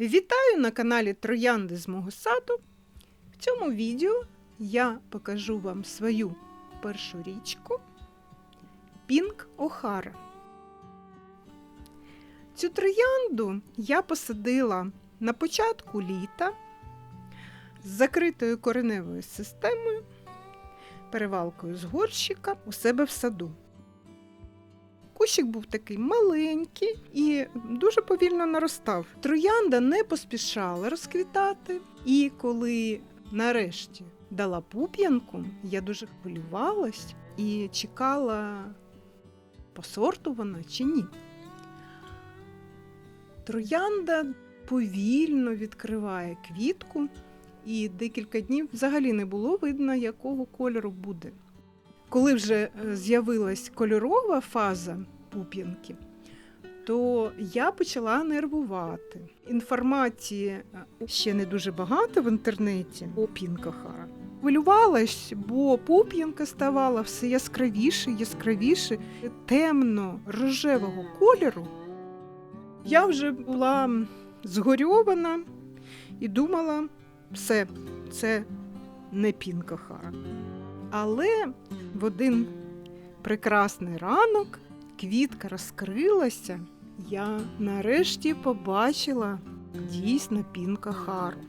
Вітаю на каналі Троянди з мого саду. В цьому відео я покажу вам свою першу річку Пінк Охара. Цю троянду я посадила на початку літа з закритою кореневою системою, перевалкою з горщика у себе в саду. Кущик був такий маленький і дуже повільно наростав. Троянда не поспішала розквітати, і коли нарешті дала пуп'янку, я дуже хвилювалась і чекала, по сорту вона чи ні. Троянда повільно відкриває квітку, і декілька днів взагалі не було видно, якого кольору буде. Коли вже е, з'явилась кольорова фаза пуп'янки, то я почала нервувати. Інформації е, ще не дуже багато в інтернеті о пінкахара. Хвилювалась, бо пуп'янка ставала все яскравіше, яскравіше, темно-рожевого кольору. Я вже була згорьована і думала, все, це не пінкахара. Але в один прекрасний ранок квітка розкрилася. Я нарешті побачила дійсно пінка Хару.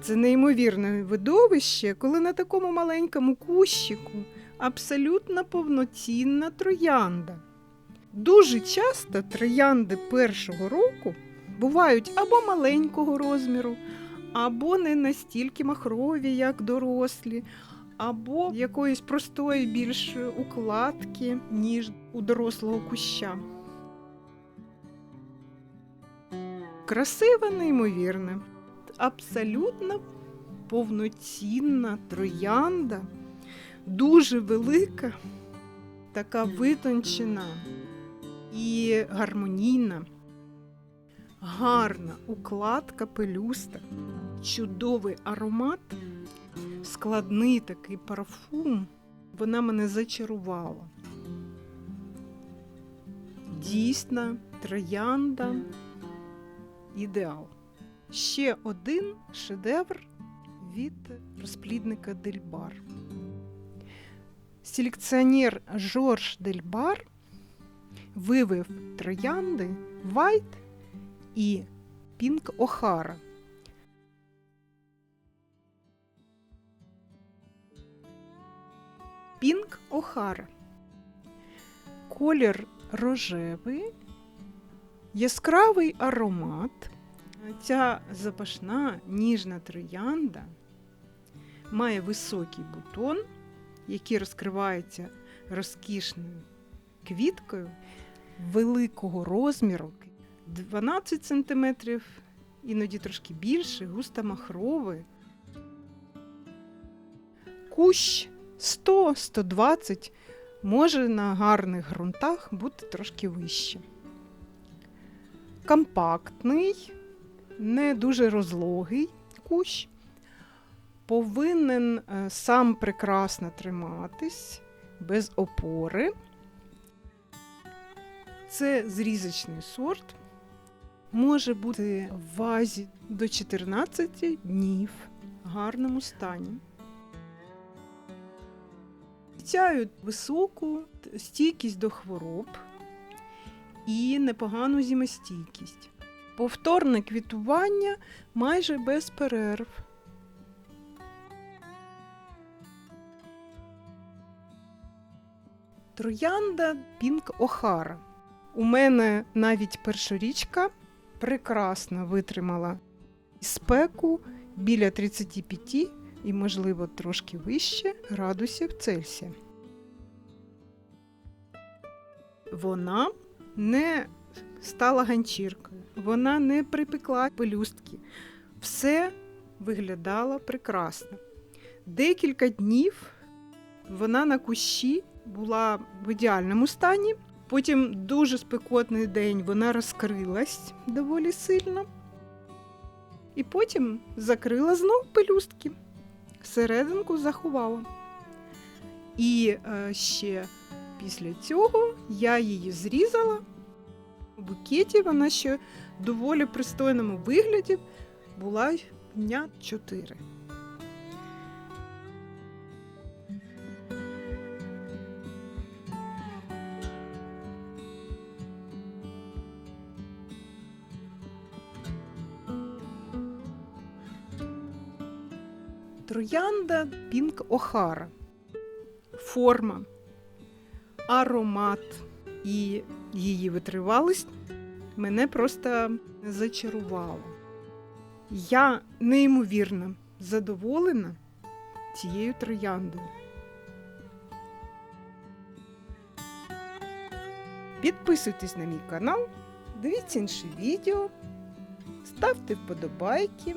Це неймовірне видовище, коли на такому маленькому кущику абсолютно повноцінна троянда. Дуже часто троянди першого року бувають або маленького розміру, або не настільки махрові, як дорослі, або якоїсь простої більш укладки, ніж у дорослого куща. Красива, неймовірна, абсолютно повноцінна троянда, дуже велика, така витончена і гармонійна гарна укладка пелюста, чудовий аромат, складний такий парфум. Вона мене зачарувала. Дійсна троянда ідеал. Ще один шедевр від розплідника Дельбар. Селекціонер Жорж Дельбар вивив троянди White і Пінк Охара. Пінк Охара. Колір рожевий, яскравий аромат. Ця запашна ніжна троянда має високий бутон, який розкривається розкішною квіткою великого розміру 12 см, іноді трошки більше, густо махровий. Кущ 100-120 може на гарних ґрунтах бути трошки вище. Компактний, не дуже розлогий кущ, повинен е, сам прекрасно триматись без опори. Це зрізочний сорт може бути в вазі до 14 днів в гарному стані. Обіцяють високу стійкість до хвороб і непогану зимостійкість. Повторне квітування майже без перерв. Троянда Пінк Охара. У мене навіть першорічка прекрасно витримала спеку біля 35 і, можливо, трошки вище градусів Цельсія. Вона не стала ганчіркою, вона не припекла пелюстки. Все виглядало прекрасно. Декілька днів вона на кущі була в ідеальному стані. Потім дуже спекотний день вона розкрилась доволі сильно. І потім закрила знов пелюстки, серединку заховала. І е, ще після цього я її зрізала У букеті вона ще в доволі пристойному вигляді була дня 4. Троянда Пінк Охара. Форма, аромат і її витривалість мене просто зачарувало. Я неймовірно задоволена цією трояндою. Підписуйтесь на мій канал, дивіться інші відео, ставте вподобайки.